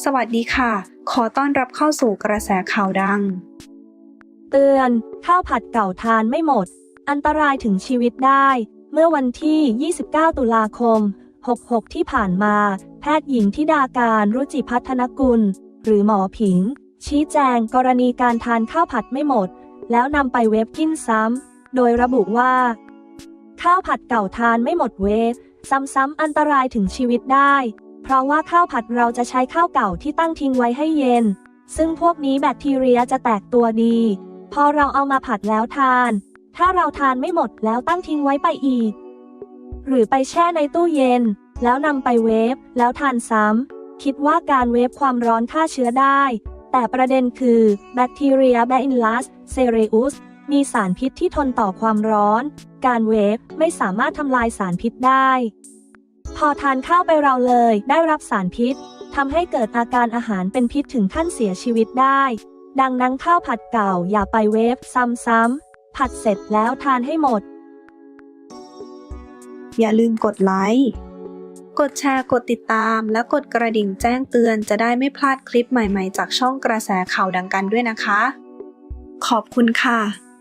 สวัสดีค่ะ ขอต้อนรับเข้าสู่กระแสข่าวดัง เตือน ข้าวผัดเก่าทานไม่หมด อันตรายถึงชีวิตได้ เมื่อวันที่ 29 ตุลาคม 66 ที่ผ่านมา แพทย์หญิงธิดาการรุจิพัฒนกุล หรือหมอผิง ชี้แจงกรณีการทานข้าวผัดไม่หมด แล้วนำไปเวฟกินซ้ำ โดยระบุว่า ข้าวผัดเก่าทานไม่หมดเวฟซ้ำๆอันตรายถึงชีวิตได้ ราะว่าข้าวผัดเราจะใช้ข้าวเก่าที่ตั้งทิ้งไว้ให้เย็น ซึ่งพวกนี้แบคทีเรียจะแตกตัวดี พอเราเอามาผัดแล้วทาน ถ้าเราทานไม่หมดแล้วตั้งทิ้งไว้ไปอีก หรือไปแช่ในตู้เย็น แล้วนำไปเวฟแล้วทานซ้ำคิดว่าการเวฟความร้อนฆ่าเชื้อได้ แต่ประเด็นคือแบคทีเรียแบอินลัสเซเรอุสมีสารพิษที่ทนต่อความร้อน การเวฟไม่สามารถทำลายสารพิษได้ พอทานข้าวไปเราเลยได้รับสารพิษทำให้เกิดอาการอาหารเป็นพิษถึงขั้นเสียชีวิตได้ ดังนั้นข้าวผัดเก่าอย่าไปเวฟซ้ำๆ ผัดเสร็จแล้วทานให้หมด อย่าลืมกดไลค์ กดแชร์ กดติดตาม และกดกระดิ่งแจ้งเตือนจะได้ไม่พลาดคลิปใหม่ๆ จากช่องกระแสข่าวดังกันด้วยนะคะ ขอบคุณค่ะ